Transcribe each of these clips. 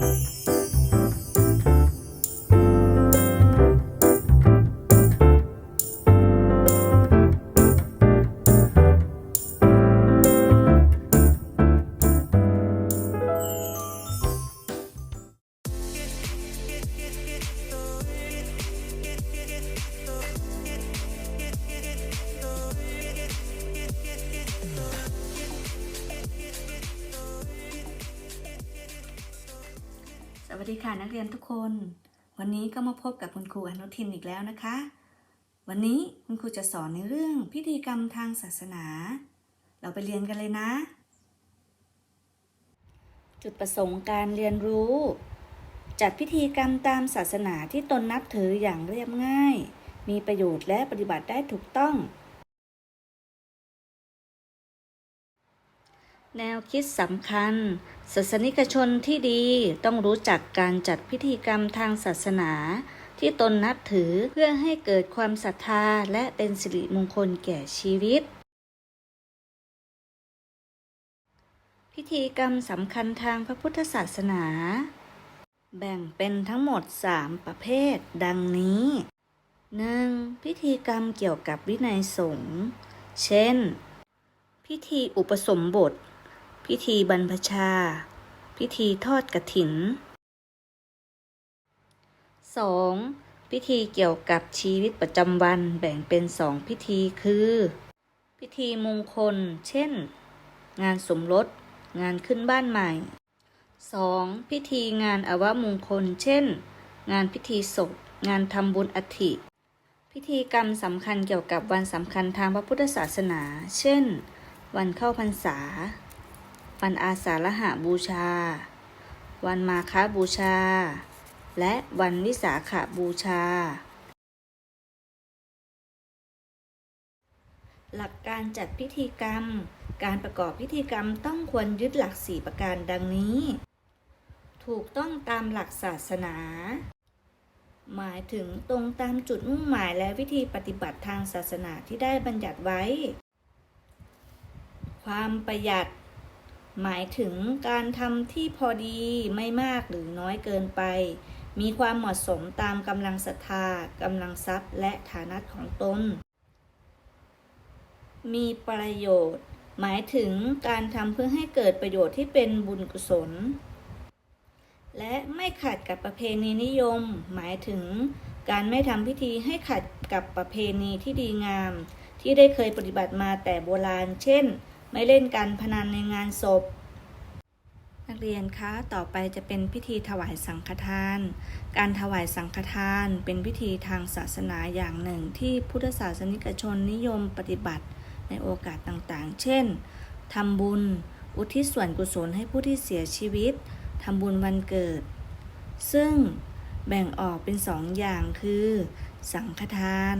ส ดีค่ะนักเรียนทุกคน วันนี้ก็มาพบกับคุณครูอนุทินอีกแล้วนะคะ วันนี้คุณครูจะสอนในเรื่องพิธีกรรมทางศาสนา เราไปเรียนกันเลยนะ จุดประสงค์การเรียนรู้ จัดพิธีกรรมตามศาสนาที่ตนนับถืออย่างเรียบง่าย มีประโยชน์และปฏิบัติได้ถูกต้อง แนวคิดสำคัญ ศาสนิกชนที่ดีต้องรู้จักการจัดพิธีกรรมทางศาสนา ที่ตนนับถือเพื่อให้เกิดความศรัทธาและเป็นสิริมงคลแก่ชีวิต พิธีกรรมสำคัญทางพระพุทธศาสนา แบ่งเป็นทั้งหมด 3 ประเภท ดังนี้ 1. พิธีกรรมเกี่ยวกับวินัยสงฆ์เช่น พิธีอุปสมบท พิธีบรรพชา พิธีทอดกระถิน 2. พิธีเกี่ยวกับชีวิตประจำวันแบ่งเป็นสองพิธีคือ พิธีมงคล เช่น งานสมรส งานขึ้นบ้านใหม่ 2. พิธีงานอวมงคล เช่น งานพิธีศพ งานทำบุญอัฐิพิธีกรรมสำคัญเกี่ยวกับวันสำคัญทางพระพุทธศาสนา เช่น วันเข้าพรรษา วันอาสาฬหาบูชา วันมาฆบูชา และวันวิสาขบูชา หลักการจัดพิธีกรรม การประกอบพิธีกรรมต้องควรยึดหลักสี่ประการดังนี้ ถูกต้องตามหลักศาสนา หมายถึงตรงตามจุดมุ่งหมายและวิธีปฏิบัติทางศาสนาที่ได้บัญญัติไว้ ความประหยัด หมายถึงการทำที่พอดีไม่มากหรือน้อยเกินไป มีความเหมาะสมตามกำลังศรัทธากำลังทรัพย์และฐานะของตน มีประโยชน์ หมายถึงการทำเพื่อให้เกิดประโยชน์ที่เป็นบุญกุศล และไม่ขัดกับประเพณีนิยม หมายถึงการไม่ทำพิธีให้ขัดกับประเพณีที่ดีงาม ที่ได้เคยปฏิบัติมาแต่โบราณ เช่น ไม่เล่นการพนันในงานศพ นักเรียนคะ ต่อไปจะเป็นพิธีถวายสังฆทาน การถวายสังฆทานเป็นพิธีทางศาสนาอย่างหนึ่งที่พุทธศาสนิกชนนิยมปฏิบัติในโอกาสต่างๆ เช่น ทำบุญ อุทิศส่วนกุศลให้ผู้ที่เสียชีวิต ทำบุญวันเกิด ซึ่งแบ่งออกเป็นสองอย่างคือ สังฆทาน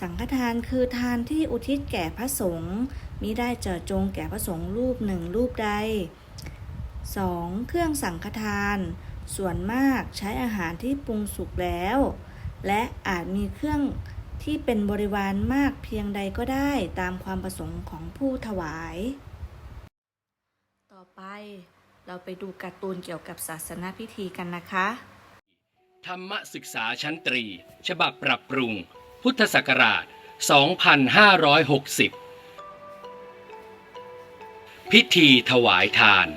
สังฆทานคือทานที่อุทิศแก่พระสงฆ์มิได้เจาะจงแก่พระสงฆ์รูปหนึ่งรูปใด 2. เครื่องสังฆทาน ส่วนมากใช้อาหารที่ปรุงสุกแล้ว และอาจมีเครื่องที่เป็นบริวารมากเพียงใดก็ได้ตามความประสงค์ของผู้ถวาย ต่อไปเราไปดูการ์ตูนเกี่ยวกับศาสนาพิธีกันนะคะ ธรรมศึกษาชั้นตรี ฉบับปรับปรุง พุทธศักราช 2560 พิธีถวายทาน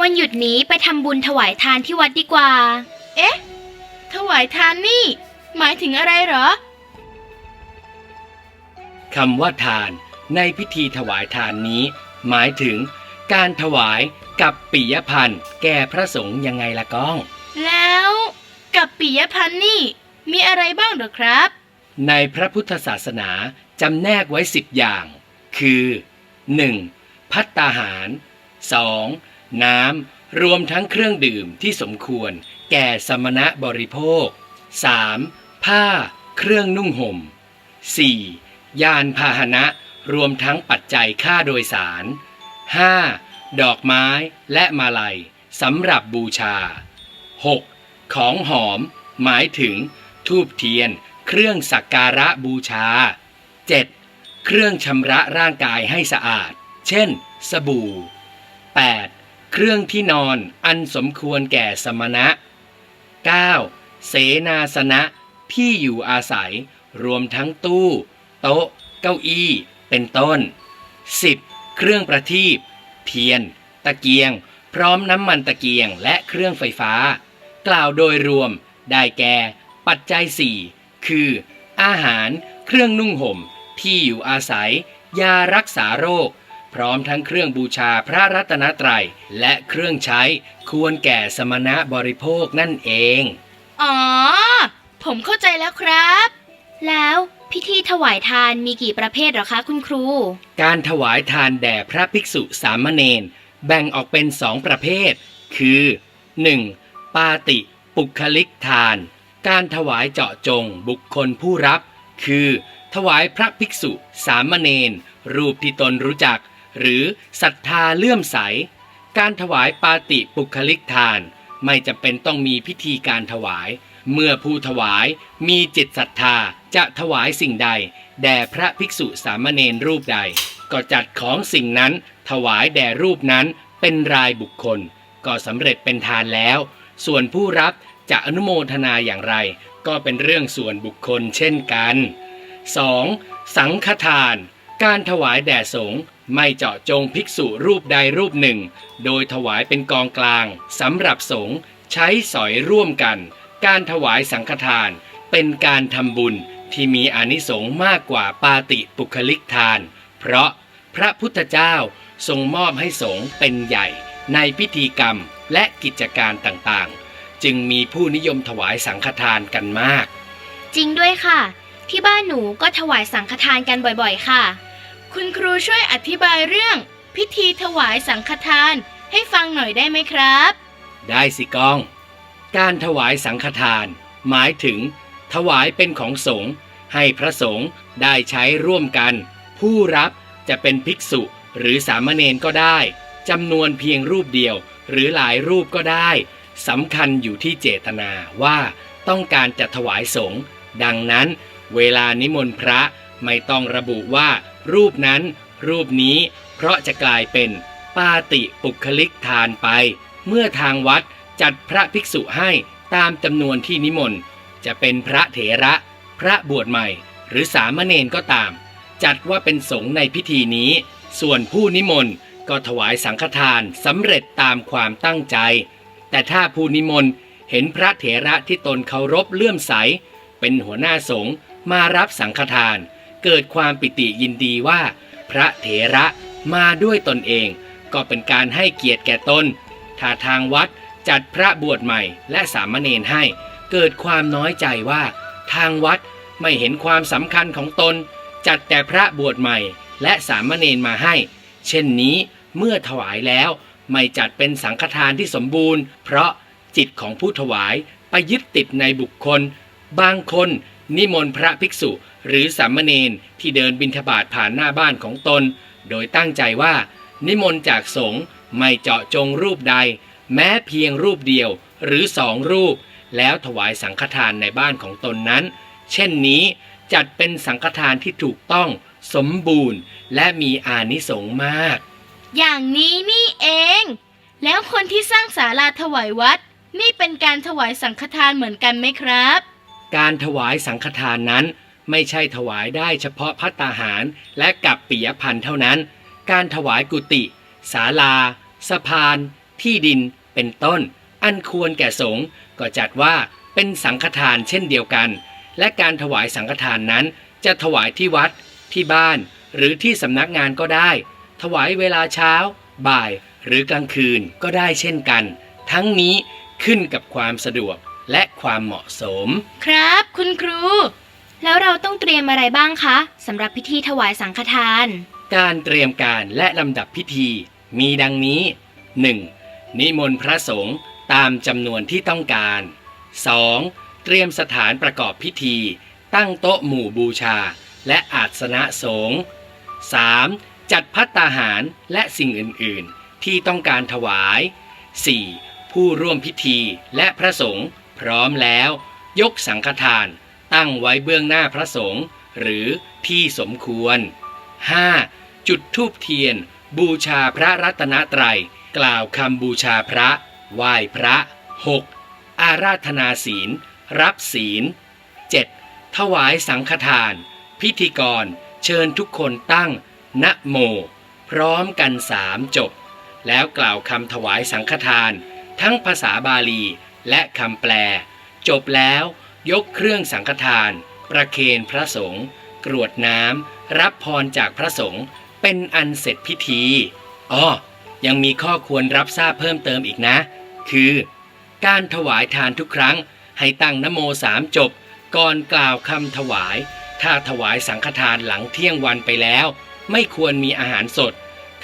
วันหยุดนี้ไปทำบุญถวายทานที่วัดดีกว่า เอ๊ะ ถวายทานนี่ หมายถึงอะไรเหรอคำว่าทานในพิธีถวายทานนี้ หมายถึงการถวายกับปิยพันธ์แก่พระสงฆ์ยังไงละก้อง แล้วกับปิยพันธ์นี่ มีอะไรบ้างเหรอครับ ในพระพุทธศาสนาจำแนกไว้สิบอย่าง คือ 1. พัตตาหาร 2. น้ำรวมทั้งเครื่องดื่มที่สมควร แก่สมณะบริโภค 3. ผ้า เครื่องนุ่งห่ม 4. ยานพาหนะรวมทั้งปัจจัยค่าโดยสาร 5. ดอกไม้และมาลัยสำหรับบูชา 6. ของหอม หมายถึงทูบเทียน เครื่องสักการะบูชา 7. เครื่องชำระร่างกายให้สะอาด เช่น สบู่ 8. เคเครื่องที่นอนอันสมควรแก่สมณะ 9. เสนาสนะที่อยู่อาศัย รวมทั้งตู้ โต๊ะ เก้าอี้ เป็นต้น 10. เครื่องประทีปเทียน ตะเกียง พร้อมน้ำมันตะเกียงและเครื่องไฟฟ้า กล่าวโดยรวมได้แก่ ปัจจัย4 คือ อาหาร เครื่องนุ่งห่ม ที่อยู่อาศัย ยารักษาโรค พร้อมทั้งเครื่องบูชาพระรัตนตรัย และเครื่องใช้ควรแก่สมณะบริโภคนั่นเอง อ๋อ ผมเข้าใจแล้วครับ แล้วพิธีถวายทานมีกี่ประเภทเหรอคะคุณครู การถวายทานแด่พระภิกษุสามเณรแบ่งออกเป็นสองประเภท คือ 1. ปาติปุคลิกทาน การถวายเจาะจงบุคคลผู้รับ คือ ถวายพระภิกษุ สามเณรรูปที่ตนรู้จัก หรือศรัทธาเลื่อมใส การถวายปาติปุคลิกทาน ไม่จำเป็นต้องมีพิธีการถวาย เมื่อผู้ถวายมีจิตศรัทธาจะถวายสิ่งใด แด่พระภิกษุสามเณรรูปใด ก็จัดของสิ่งนั้น ถวายแด่รูปนั้นเป็นรายบุคคล ก็สำเร็จเป็นทานแล้ว ส่วนผู้รับ จะอนุโมทนาอย่างไร ก็เป็นเรื่องส่วนบุคคลเช่นกัน 2. สังฆทาน การถวายแด่สงฆ์ไม่เจาะจงภิกษุรูปใดรูปหนึ่ง โดยถวายเป็นกองกลางสำหรับสงฆ์ใช้สอยร่วมกัน การถวายสังฆทาน เป็นการทำบุญที่มีอนิสงส์มากกว่าปาติปุคลิกทาน เพราะพระพุทธเจ้าทรงมอบให้สงฆ์เป็นใหญ่ในพิธีกรรมและกิจการต่างๆ จึงมีผู้นิยมถวายสังฆทานกันมาก จริงด้วยค่ะ ที่บ้านหนูก็ถวายสังฆทานกันบ่อยๆ ค่ะ คุณครูช่วยอธิบายเรื่อง พิธีถวายสังฆทานให้ฟังหน่อยได้ไหมครับ ได้สิก้อง การถวายสังฆทาน หมายถึง ถวายเป็นของสงฆ์ให้พระสงฆ์ได้ใช้ร่วมกัน ผู้รับจะเป็นภิกษุหรือสามเณรก็ได้จำนวนเพียงรูปเดียวหรือหลายรูปก็ได้ สำคัญอยู่ที่เจตนาว่าต้องการจะถวายสงฆ์ดังนั้น เวลานิมนต์พระไม่ต้องระบุว่า รูปนั้น รูปนี้ เพราะจะกลายเป็นปาติปุคลิกทานไป เมื่อทางวัดจัดพระภิกษุให้ตามจำนวนที่นิมนต์ จะเป็นพระเถระ พระบวชใหม่ หรือสามเณรก็ตาม จัดว่าเป็นสงฆ์ในพิธีนี้ ส่วนผู้นิมนต์ก็ถวายสังฆทานสำเร็จตามความตั้งใจ แต่ถ้าผู้นิมนต์เห็นพระเถระที่ตนเคารพเลื่อมใส เป็นหัวหน้าสงฆ์มารับสังฆทาน เกิดความปิติยินดีว่า พระเถระมาด้วยตนเอง ก็เป็นการให้เกียรติแก่ตนถ้าทางวัดจัดพระบวชใหม่และสามเณรให้ เกิดความน้อยใจว่า ทางวัดไม่เห็นความสำคัญของตน จัดแต่พระบวชใหม่และสามเณรมาให้ เช่นนี้เมื่อถวายแล้ว ไม่จัดเป็นสังฆทานที่สมบูรณ์ เพราะจิตของผู้ถวายไปยึดติดในบุคคล บางคนนิมนต์พระภิกษุหรือสามเณรที่เดินบิณฑบาตผ่านหน้าบ้านของตน โดยตั้งใจว่า นิมนต์จากสงฆ์ไม่เจาะจงรูปใด แม้เพียงรูปเดียวหรือสองรูป แล้วถวายสังฆทานในบ้านของตนนั้น เช่นนี้จัดเป็นสังฆทานที่ถูกต้องสมบูรณ์ และมีอานิสงส์มาก อย่างนี้นี่เอง แล้วคนที่สร้างศาลาถวายวัด นี่เป็นการถวายสังฆทานเหมือนกันไหมครับ การถวายสังฆทานนั้น ไม่ใช่ถวายได้เฉพาะพัตตาหาร และกับปิยพันธ์เท่านั้น การถวายกุฏิศาลา สะพาน ที่ดิน เป็นต้น อันควรแก่สงฆ์ก็จัดว่าเป็นสังฆทานเช่นเดียวกัน และการถวายสังฆทานนั้น จะถวายที่วัด ที่บ้าน หรือที่สำนักงานก็ได้ ถวายเวลาเช้า บ่าย หรือกลางคืนก็ได้เช่นกัน ทั้งนี้ขึ้นกับความสะดวกและความเหมาะสม ครับ คุณครู แล้วเราต้องเตรียมอะไรบ้างคะสำหรับพิธีถวายสังฆทาน การเตรียมการและลำดับพิธีมีดังนี้ 1. นิมนต์พระสงฆ์ตามจำนวนที่ต้องการ 2. เตรียมสถานประกอบพิธี ตั้งโต๊ะหมู่บูชา และอาสนะสงฆ์ 3. จัดพัตตาหารและสิ่งอื่น ๆ ที่ต้องการถวาย 4. ผู้ร่วมพิธีและพระสงฆ์พร้อมแล้ว ยกสังฆทานตั้งไว้เบื้องหน้าพระสงฆ์หรือที่สมควร 5. จุดธูปเทียน บูชาพระรัตนตรัย กล่าวคำบูชาพระ ไหว้พระ 6. อาราธนาศีล รับศีล 7. ถวายสังฆทาน พิธีกร เชิญทุกคนตั้ง นะโม พร้อมกันสามจบ แล้วกล่าวคำถวายสังฆทาน ทั้งภาษาบาลีและคำแปล จบแล้วยกเครื่องสังฆทาน ประเคนพระสงฆ์กรวดน้ำรับพรจากพระสงฆ์เป็นอันเสร็จพิธีอ้อยังมีข้อควรรับทราบเพิ่มเติมอีกนะ คือ การถวายทานทุกครั้ง ให้ตั้งนโมสามจบ ก่อนกล่าวคำถวาย ถ้าถวายสังฆทานหลังเที่ยงวันไปแล้ว ไม่ควรมีอาหารสด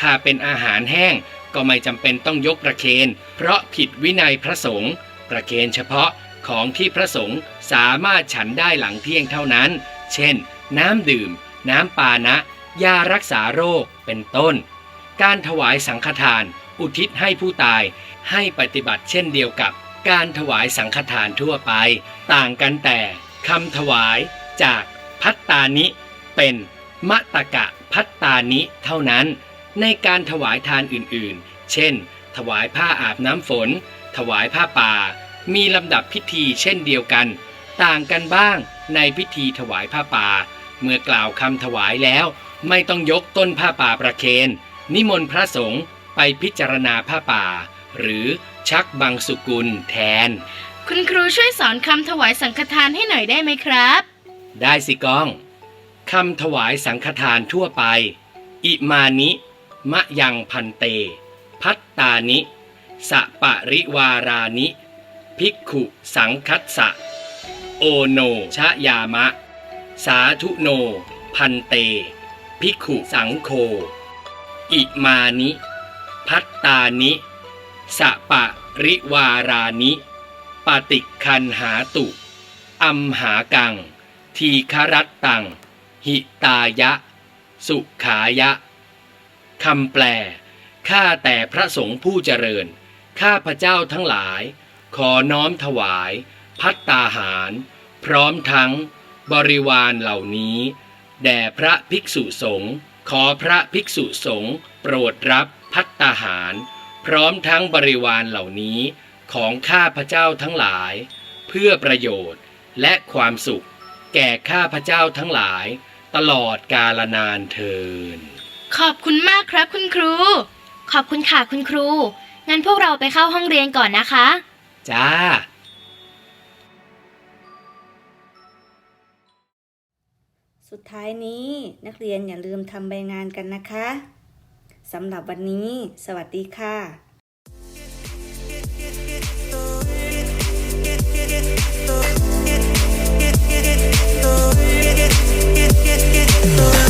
ถ้าเป็นอาหารแห้งก็ไม่จำเป็นต้องยกประเคน เพราะผิดวินัยพระสงฆ์ประเคนเฉพาะของที่พระสงฆ์สามารถฉันได้หลังเที่ยงเท่านั้น เช่น น้ำดื่ม น้ำปานะ ยารักษาโรค เป็นต้น การถวายสังฆทาน อุทิศให้ผู้ตาย ให้ปฏิบัติเช่นเดียวกับการถวายสังฆทานทั่วไป ต่างกันแต่คำถวายจากพัตตานิเป็น มะตะกะพัตตานิเท่านั้น ในการถวายทานอื่นๆ เช่น ถวายผ้าอาบน้ำฝน ถวายผ้าป่า มีลำดับพิธีเช่นเดียวกัน ต่างกันบ้างในพิธีถวายผ้าป่า เมื่อกล่าวคำถวายแล้ว ไม่ต้องยกต้นผ้าป่าประเคน นิมนต์พระสงฆ์ไปพิจารณาผ้าป่า หรือชักบังสุกุลแทน คุณครูช่วยสอนคำถวายสังฆทานให้หน่อยได้ไหมครับ ได้สิก้อง คำถวายสังฆทานทั่วไป อิมานิ มะยังพันเต พัตตานิ สะปะริวารานิ ภิกขุสังคัสสะ โอโนชะยามะ สาธุโน พันเต ภิกขุสังโฆอิมานิ พัตตานิสะปะริวารานิ ปฏิคันหาตุ อัมหากัง ทีครัตตัง หิตายะ สุขายะคำแปล ข้าแต่พระสงฆ์ผู้เจริญ ข้าพระเจ้าทั้งหลาย ขอน้อมถวาย พัตตาหาร พร้อมทั้ง บริวารเหล่านี้ แด่พระภิกษุสงฆ์ขอพระภิกษุสงฆ์โปรดรับพัตตาหาร พร้อมทั้งบริวารเหล่านี้ของข้าพระเจ้าทั้งหลาย เพื่อประโยชน์และความสุข แก่ข้าพระเจ้าทั้งหลาย ตลอดกาลนานเทิน ขอบคุณมากครับคุณครู ขอบคุณค่ะคุณครู งั้นพวกเราไปเข้าห้องเรียนก่อนนะคะ จ้า สุดท้ายนี้นักเรียนอย่าลืมทำใบงานกันนะคะสำหรับวันนี้ สวัสดีค่ะ Get, get, get, get, get, get, get, get, get, get, get, get, que, que.